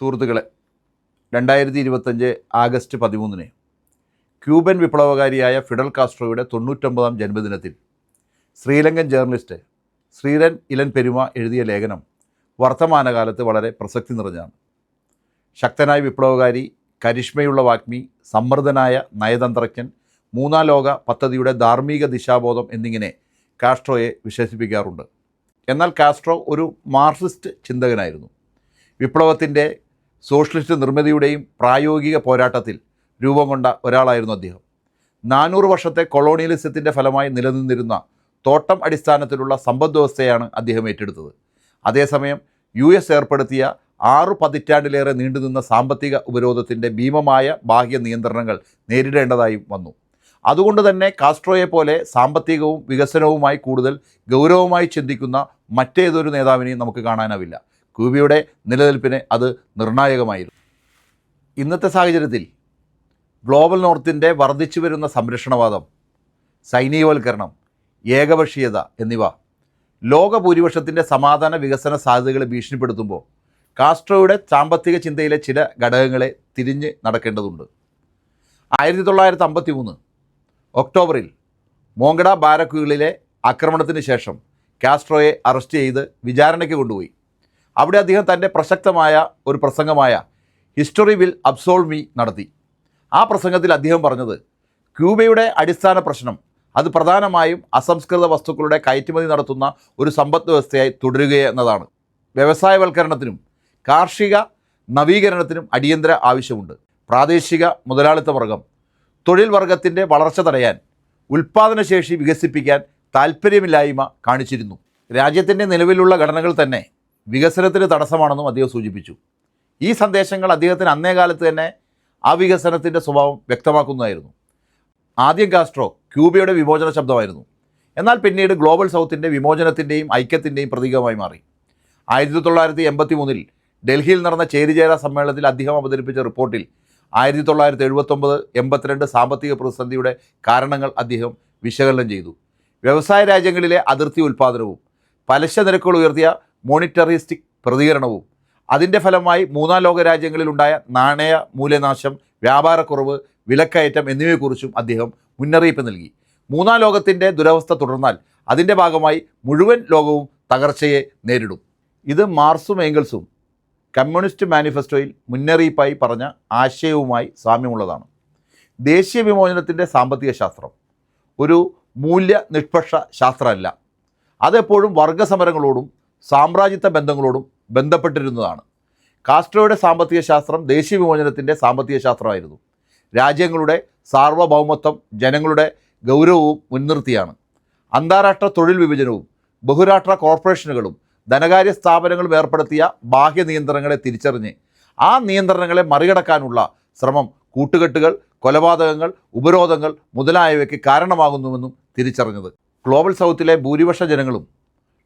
സുഹൃത്തുക്കളെ രണ്ടായിരത്തി ഇരുപത്തഞ്ച് ആഗസ്റ്റ് പതിമൂന്നിന് ക്യൂബൻ വിപ്ലവകാരിയായ ഫിഡൽ കാസ്ട്രോയുടെ തൊണ്ണൂറ്റൊമ്പതാം ജന്മദിനത്തിൽ ശ്രീലങ്കൻ ജേർണലിസ്റ്റ് ശ്രീരൻ ഇലൻ പെരുമ എഴുതിയ ലേഖനം വർത്തമാനകാലത്ത് വളരെ പ്രസക്തി നിറഞ്ഞതാണ്. ശക്തനായ വിപ്ലവകാരി കരിഷ്മയുള്ള വാഗ്മി സമ്മർദ്ദനായ നയതന്ത്രജ്ഞൻ മൂന്നാം ലോക പദ്ധതിയുടെ ധാർമ്മിക ദിശാബോധം എന്നിങ്ങനെ കാസ്ട്രോയെ വിശേഷിപ്പിക്കാറുണ്ട്. എന്നാൽ കാസ്ട്രോ ഒരു മാർക്സിസ്റ്റ് ചിന്തകനായിരുന്നു. വിപ്ലവത്തിന്റെ സോഷ്യലിസ്റ്റ് നിർമ്മിതിയുടെയും പ്രായോഗിക പോരാട്ടത്തിൽ രൂപം കൊണ്ട ഒരാളായിരുന്നു അദ്ദേഹം. നാനൂറ് വർഷത്തെ കൊളോണിയലിസത്തിന്റെ ഫലമായി നിലനിന്നിരുന്ന തോട്ടം അടിസ്ഥാനത്തിലുള്ള സമ്പദ് വ്യവസ്ഥയാണ് അദ്ദേഹം ഏറ്റെടുത്തത്. അതേസമയം യു എസ് ഏർപ്പെടുത്തിയ ആറു പതിറ്റാണ്ടിലേറെ നീണ്ടുനിന്ന സാമ്പത്തിക ഉപരോധത്തിന്റെ ഭീമമായ ബാഹ്യ നിയന്ത്രണങ്ങൾ നേരിടേണ്ടതായും വന്നു. അതുകൊണ്ട് തന്നെ കാസ്ട്രോയെ പോലെ സാമ്പത്തികവും വികസനവുമായി കൂടുതൽ ഗൗരവമായി ചിന്തിക്കുന്ന മറ്റേതൊരു നേതാവിനെയും നമുക്ക് കാണാനാവില്ല. ക്യൂബയുടെ നിലനിൽപ്പിന് അത് നിർണായകമായിരുന്നു. ഇന്നത്തെ സാഹചര്യത്തിൽ ഗ്ലോബൽ നോർത്തിന്റെ വർദ്ധിച്ചു വരുന്ന സംരക്ഷണവാദം സൈനികവൽക്കരണം ഏകപക്ഷീയത എന്നിവ ലോകഭൂരിപക്ഷത്തിന്റെ സമാധാന വികസന സാധ്യതകളെ ഭീഷണിപ്പെടുത്തുമ്പോൾ കാസ്ട്രോയുടെ സാമ്പത്തിക ചിന്തയിലെ ചില ഘടകങ്ങളെ തിരിഞ്ഞ് നടക്കേണ്ടതുണ്ട്. ആയിരത്തി തൊള്ളായിരത്തി അമ്പത്തി മൂന്ന് ഒക്ടോബറിൽ മോങ്കഡ ബാരക്കുകളിലെ ആക്രമണത്തിന് ശേഷം കാസ്ട്രോയെ അറസ്റ്റ് ചെയ്ത് വിചാരണയ്ക്ക് കൊണ്ടുപോയി. അവിടെ അദ്ദേഹം തന്റെ പ്രസക്തമായ ഒരു പ്രസംഗമായ ഹിസ്റ്ററി വിൽ അബ്സോൾവ് മീ നടത്തി. ആ പ്രസംഗത്തിൽ അദ്ദേഹം പറഞ്ഞത് ക്യൂബയുടെ അടിസ്ഥാന പ്രശ്നം അത് പ്രധാനമായും അസംസ്കൃത വസ്തുക്കളുടെ കയറ്റുമതി നടത്തുന്ന ഒരു സമ്പദ് വ്യവസ്ഥയായി തുടരുക എന്നതാണ്. വ്യവസായവൽക്കരണത്തിനും കാർഷിക നവീകരണത്തിനും അടിയന്തര ആവശ്യമുണ്ട്. പ്രാദേശിക മുതലാളിത്ത വർഗം തൊഴിൽ വർഗത്തിന്റെ വളർച്ച തടയാൻ ഉൽപ്പാദനശേഷി വികസിപ്പിക്കാൻ താൽപ്പര്യമില്ലായ്മ കാണിച്ചിരുന്നു. രാജ്യത്തിന്റെ നിലവിലുള്ള ഘടനകൾ തന്നെ വികസനത്തിന് തടസ്സമാണെന്നും അദ്ദേഹം സൂചിപ്പിച്ചു. ഈ സന്ദേശങ്ങൾ അദ്ദേഹത്തിന് അന്നേ കാലത്ത് തന്നെ ആ വികസനത്തിന്റെ സ്വഭാവം വ്യക്തമാക്കുന്നതായിരുന്നു. ആദ്യം കാസ്ട്രോ ക്യൂബയുടെ വിമോചന ശബ്ദമായിരുന്നു. എന്നാൽ പിന്നീട് ഗ്ലോബൽ സൗത്തിന്റെ വിമോചനത്തിന്റെയും ഐക്യത്തിന്റെയും പ്രതീകമായി മാറി. ആയിരത്തി തൊള്ളായിരത്തി എൺപത്തി മൂന്നിൽ ഡൽഹിയിൽ നടന്ന ചേരിചേര സമ്മേളനത്തിൽ അദ്ദേഹം അവതരിപ്പിച്ച റിപ്പോർട്ടിൽ ആയിരത്തി തൊള്ളായിരത്തി എഴുപത്തൊമ്പത് എൺപത്തിരണ്ട് സാമ്പത്തിക പ്രതിസന്ധിയുടെ കാരണങ്ങൾ അദ്ദേഹം വിശകലനം ചെയ്തു. വ്യവസായ രാജ്യങ്ങളിലെ അതിർത്തി ഉൽപ്പാദനവും പലിശ നിരക്കുകൾ ഉയർത്തിയ മോണിറ്ററിസ്റ്റിക് പ്രതികരണവും. അതിന്റെ ഫലമായി മൂന്നാം ലോക രാജ്യങ്ങളിലുണ്ടായ നാണയ മൂല്യനാശം വ്യാപാരക്കുറവ് വിലക്കയറ്റം എന്നിവയെക്കുറിച്ചും അദ്ദേഹം മുന്നറിയിപ്പ് നൽകി. മൂന്നാം ലോകത്തിന്റെ ദുരവസ്ഥ തുടർന്നാൽ അതിന്റെ ഭാഗമായി മുഴുവൻ ലോകവും തകർച്ചയെ നേരിടും. ഇത് മാർസും ഏംഗൽസും കമ്മ്യൂണിസ്റ്റ് മാനിഫെസ്റ്റോയിൽ മുന്നറിയിപ്പായി പറഞ്ഞ ആശയവുമായി സാമ്യമുള്ളതാണ്. ദേശീയ വിമോചനത്തിന്റെ സാമ്പത്തിക ശാസ്ത്രം ഒരു മൂല്യ നിഷ്പക്ഷ ശാസ്ത്രമല്ല. അതെപ്പോഴും വർഗസമരങ്ങളോടും സാമ്രാജ്യത്വ ബന്ധങ്ങളോടും ബന്ധപ്പെട്ടിരുന്നതാണ്. കാസ്ട്രോയുടെ സാമ്പത്തിക ശാസ്ത്രം ദേശീയ വിമോചനത്തിന്റെ സാമ്പത്തിക ശാസ്ത്രമായിരുന്നു. രാജ്യങ്ങളുടെ സാർവഭൗമത്വം ജനങ്ങളുടെ ഗൗരവവും മുൻനിർത്തിയാണ്. അന്താരാഷ്ട്ര തൊഴിൽ വിഭജനവും ബഹുരാഷ്ട്ര കോർപ്പറേഷനുകളും ധനകാര്യ സ്ഥാപനങ്ങളും ഏർപ്പെടുത്തിയ ബാഹ്യ നിയന്ത്രണങ്ങളെ തിരിച്ചറിഞ്ഞ് ആ നിയന്ത്രണങ്ങളെ മറികടക്കാനുള്ള ശ്രമം കൂട്ടുകെട്ടുകൾ കൊലപാതകങ്ങൾ ഉപരോധങ്ങൾ മുതലായവയ്ക്ക് കാരണമാകുന്നുവെന്നും തിരിച്ചറിഞ്ഞത്. ഗ്ലോബൽ സൗത്തിലെ ഭൂരിപക്ഷ ജനങ്ങളും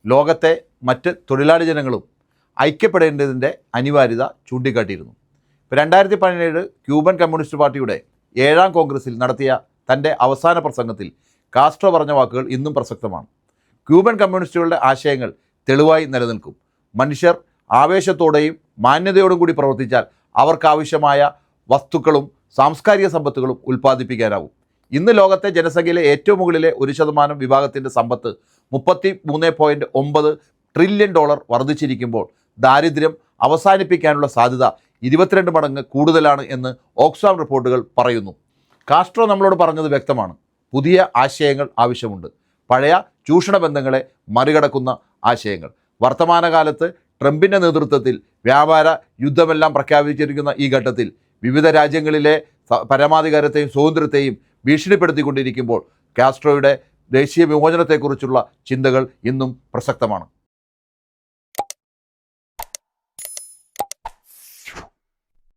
ലോകത്തെ മറ്റ് തൊഴിലാളി ജനങ്ങളും ഐക്യപ്പെടേണ്ടതിന്റെ അനിവാര്യത ചൂണ്ടിക്കാട്ടിയിരുന്നു. ഇപ്പോൾ രണ്ടായിരത്തി പതിനേഴ് ക്യൂബൻ കമ്മ്യൂണിസ്റ്റ് പാർട്ടിയുടെ ഏഴാം കോൺഗ്രസിൽ നടത്തിയ തന്റെ അവസാന പ്രസംഗത്തിൽ കാസ്ട്രോ പറഞ്ഞ വാക്കുകൾ ഇന്നും പ്രസക്തമാണ്. ക്യൂബൻ കമ്മ്യൂണിസ്റ്റുകളുടെ ആശയങ്ങൾ തെളിവായി നിലനിൽക്കും. മനുഷ്യർ ആവേശത്തോടെയും മാന്യതയോടും കൂടി പ്രവർത്തിച്ചാൽ അവർക്കാവശ്യമായ വസ്തുക്കളും സാംസ്കാരിക സമ്പത്തുകളും ഉൽപ്പാദിപ്പിക്കാനാവും. ഇന്ന് ലോകത്തെ ജനസംഖ്യയിലെ ഏറ്റവും മുകളിലെ ഒരു ശതമാനം വിഭാഗത്തിന്റെ സമ്പത്ത് മുപ്പത്തി മൂന്ന് പോയിന്റ് ഒമ്പത് ട്രില്യൺ ഡോളർ വർദ്ധിച്ചിരിക്കുമ്പോൾ ദാരിദ്ര്യം അവസാനിപ്പിക്കാനുള്ള സാധ്യത ഇരുപത്തിരണ്ട് മടങ്ങ് കൂടുതലാണ് എന്ന് ഓക്സ്ഫാം റിപ്പോർട്ടുകൾ പറയുന്നു. കാസ്ട്രോ നമ്മളോട് പറഞ്ഞത് വ്യക്തമാണ്. പുതിയ ആശയങ്ങൾ ആവശ്യമുണ്ട്. പഴയ ചൂഷണ ബന്ധങ്ങളെ മറികടക്കുന്ന ആശയങ്ങൾ. വർത്തമാനകാലത്ത് ട്രംപിന്റെ നേതൃത്വത്തിൽ വ്യാപാര യുദ്ധമെല്ലാം പ്രഖ്യാപിച്ചിരിക്കുന്ന ഈ ഘട്ടത്തിൽ വിവിധ രാജ്യങ്ങളിലെ പരമാധികാരത്തെയും സ്വാതന്ത്ര്യത്തെയും ഭീഷണിപ്പെടുത്തിക്കൊണ്ടിരിക്കുമ്പോൾ കാസ്ട്രോയുടെ ദേശീയ വിമോചനത്തെക്കുറിച്ചുള്ള ചിന്തകൾ ഇന്നും പ്രസക്തമാണ്.